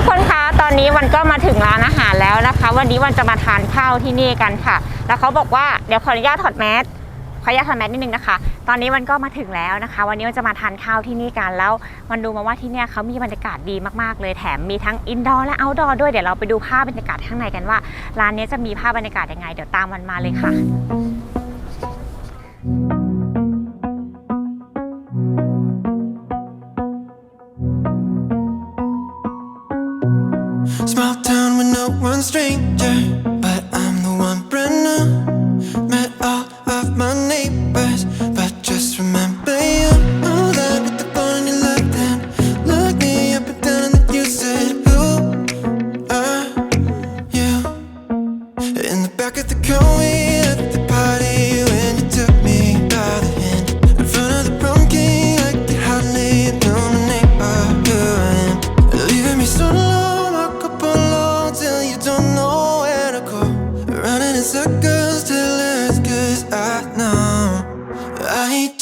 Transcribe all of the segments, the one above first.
ทุกคนคะตอนนี้วันก็มาถึงร้านอาหารแล้วนะคะ วันนี้วันจะมาทานข้าวที่นี่กันค่ะ แล้วเขาบอกว่าเดี๋ยวขออนุญาตถอดแมสขออนุญาตถอดแมสนิดนึงนะคะ ตอนนี้วันก็มาถึงแล้วนะคะ วันนี้วันจะมาทานข้าวที่นี่กันแล้ววันดูมาว่าที่เนี่ยเขามีบรรยากาศดีมากๆเลยแถมมีทั้งอินดอร์และเอาท์ดอร์ด้วยเดี๋ยวเราไปดูภาพบรรยากาศข้างในกันว่าร้านนี้จะมีภาพบรรยากาศยังไง เดี๋ยวตามวันมาเลยค่ะ stranger,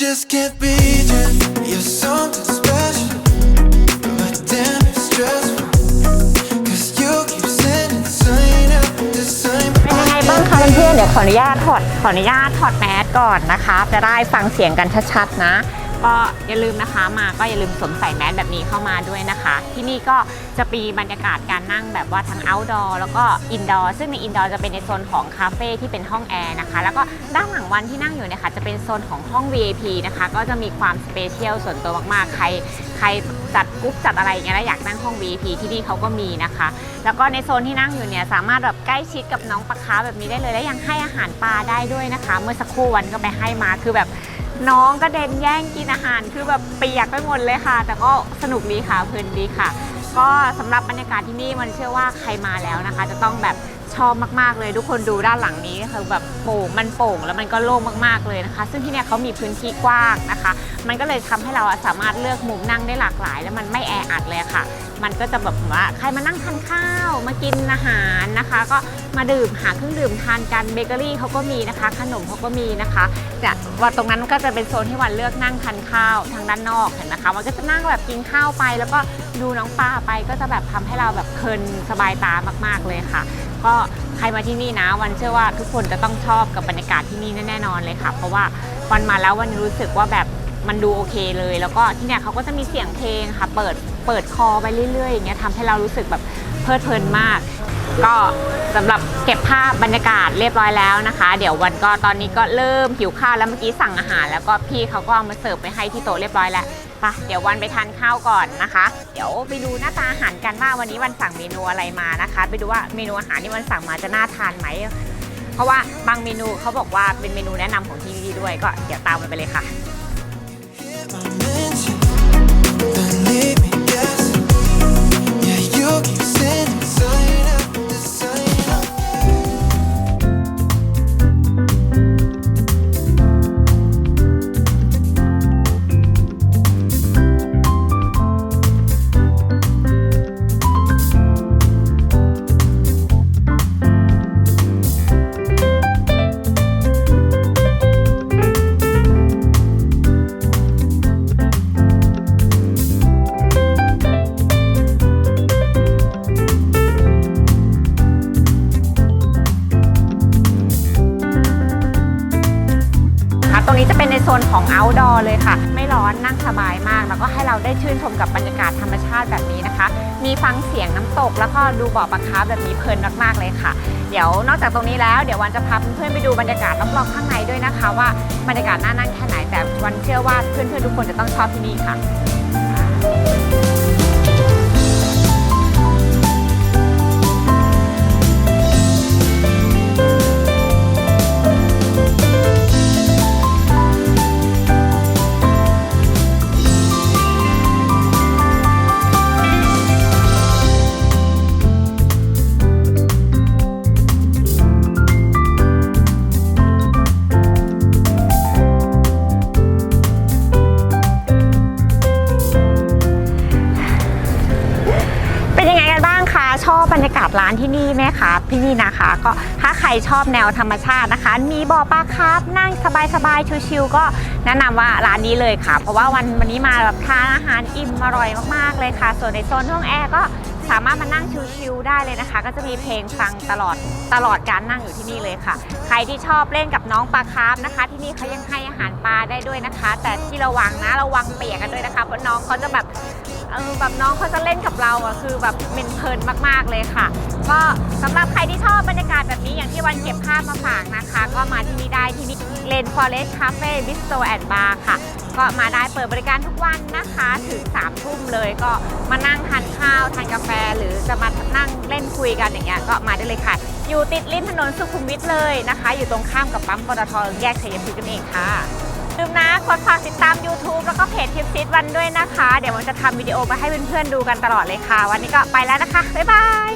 just can't be you. You're something special, but damn, it's stressful. Cause you keep sending sign after sign. เป็นยังไงบ้างคะเพื่อนๆเดี๋ยวขออนุญาตถอดขออนุญาตถอดแมสก่อนนะคะ จะได้ฟังเสียงกันชัดๆนะ ก็อย่าลืมนะคะมาก็อย่าลืมสวมใส่แมสแบบนี้เข้ามาด้วยนะคะ ที่นี่ก็จะมีบรรยากาศการนั่งแบบว่าทั้ง outdoor แล้วก็ indoor ซึ่งใน indoor จะเป็นในโซนของคาเฟ่ที่เป็นห้องแอร์นะคะ แล้วก็ด้านหลังวันที่นั่งอยู่เนี่ยค่ะจะเป็นโซนของห้อง VIP นะคะ ก็จะมีความสเปเชียลส่วนตัวมากๆ ใครใครจัดกรุ๊ปจัดอะไรอย่างเงี้ยแล้วอยากนั่งห้อง VIP ที่นี่เขาก็มีนะคะ แล้วก็ในโซนที่นั่งอยู่เนี่ยสามารถแบบใกล้ชิดกับน้องปลาคาแบบนี้ได้เลย และยังให้อาหารปลาได้ด้วยนะคะ เมื่อสักครู่วันก็ไปให้มาคือแบบ น้องก็เด็นแย่งกินอาหารคือแบบเปียกไปหมดเลยค่ะ แต่ก็สนุกดีค่ะเพลินดีค่ะ ก็สำหรับบรรยากาศที่นี่มันเชื่อว่าใครมาแล้วนะคะ จะต้องแบบ ชอบมากๆเลยทุกคนดูด้านหลังนี้คือแบบโป่งมันโป่งแล้วมันก็โล่งมากๆเลยนะคะ ซึ่งที่เนี่ยเขามีพื้นที่กว้างนะคะ มันก็เลยทำให้เราสามารถเลือกมุมนั่งได้หลากหลาย แล้วมันไม่แออัดเลยค่ะ มันก็จะแบบว่าใครมานั่งทานข้าวมากินอาหารนะคะ ก็มาดื่มหาเครื่องดื่มทานกันเบเกอรี่เขาก็มีนะคะ ขนมเขาก็มีนะคะจะว่าตรงนั้นก็จะเป็นโซนที่วันเลือกนั่งทานข้าวทางด้านนอกเห็นนะคะ มันก็จะนั่งแบบกินข้าวไป แล้วก็ดูน้องปลาไปก็จะแบบทำให้เราแบบเพลินสบายตามาก ๆเลยค่ะก็ใครมาที่นี่นะ วันเชื่อว่าทุกคนจะต้องชอบกับบรรยากาศที่นี่แน่นอนเลยค่ะ เพราะว่าวันมาแล้ววันรู้สึกว่าแบบมันดูโอเคเลย แล้วก็ที่เนี่ยเขาก็จะมีเสียงเพลงค่ะ เปิดเปิดคอไปเรื่อยๆอย่างเงี้ยทำให้เรารู้สึกแบบเพลิดเพลินมาก ก็สำหรับเก็บภาพบรรยากาศเรียบร้อยแล้วนะคะ เดี๋ยววันก็ตอนนี้ก็เริ่มหิวข้าวแล้วเมื่อกี้สั่งอาหาร แล้วก็พี่เขาก็เอามาเสิร์ฟไปให้ที่โต๊ะเรียบร้อยแล้ว ปะเดี๋ยววันไปทานข้าวก่อนนะคะ เดี๋ยวไปดูหน้าตาอาหารกันว่าวันนี้วันสั่งเมนูอะไรมานะคะ ไปดูว่าเมนูอาหารที่วันสั่งมาจะน่าทานไหม เพราะว่าบางเมนูเขาบอกว่าเป็นเมนูแนะนำของที่นี่ด้วยก็เดี๋ยวตามมันไปเลยค่ะ ตรงนี้จะเป็นในโซนของ outdoor เลยค่ะ ไม่ร้อนนั่งสบายมาก แล้วก็ให้เราได้ชื่นชมกับบรรยากาศธรรมชาติแบบนี้นะคะ มีฟังเสียงน้ำตก แล้วก็ดูบ่อปลาคาร์ฟแบบนี้เพลินมากๆเลยค่ะ เดี๋ยวนอกจากตรงนี้แล้วเดี๋ยววันจะพาเพื่อนๆไปดูบรรยากาศรอบๆข้างในด้วยนะคะ ว่าบรรยากาศน่านั่งแค่ไหนแต่วันเชื่อว่าเพื่อนๆทุกคนจะต้องชอบที่นี่ค่ะ อบร้านที่นี่ไหมคะที่นี่นะคะ ก็ถ้าใครชอบแนวธรรมชาตินะคะ มีบ่อปลาคาร์ฟนั่งสบายๆชิวๆก็แนะนำว่าร้านนี้เลยค่ะ เพราะว่าวันวันนี้มาแบบทานอาหารอิ่มอร่อยมากๆเลยค่ะ ส่วนในโซนห้องแอร์ก็ สามารถมานั่งชิลๆได้เลยนะคะ ก็จะมีเพลงฟังตลอดตลอดการนั่งอยู่ที่นี่เลยค่ะ ใครที่ชอบเล่นกับน้องปลาคาร์ฟนะคะ ที่นี่เขายังให้อาหารปลาได้ด้วยนะคะ แต่ที่ระวังนะระวังเปียกกันด้วยนะคะเพราะน้องเขาจะแบบเออแบบน้องเขาจะเล่นกับเราอะคือแบบเมนเพลินมากๆเลยค่ะ ก็สำหรับใครที่ชอบบรรยากาศแบบนี้อย่างที่วันเก็บภาพมาฝากนะคะ ก็มาที่นี่ได้ที่นี่เลนฟอเรสต์คาเฟ่บิสโตแอนด์บาร์ค่ะ ก็มาได้เปิดบริการทุกวันนะคะถึง3ามทุ่มเลยก็มานั่งทานข้าวทานกาแฟ หรือจะมานั่งเล่นคุยกันอย่างเงี้ยก็มาได้เลยค่ะ อยู่ติดริมถนนสุขุมวิทเลยนะคะ อยู่ตรงข้ามกับปั๊มปตทแยกชัยพฤกษ์กันเองค่ะลืมนะกดฝากติดตาม YouTube แล้วก็เพจทิปซิตวันด้วยนะคะ เดี๋ยวมันจะทำวิดีโอมาให้เพื่อนๆดูกันตลอดเลยค่ะ วันนี้ก็ไปแล้วนะคะ บ๊ายบาย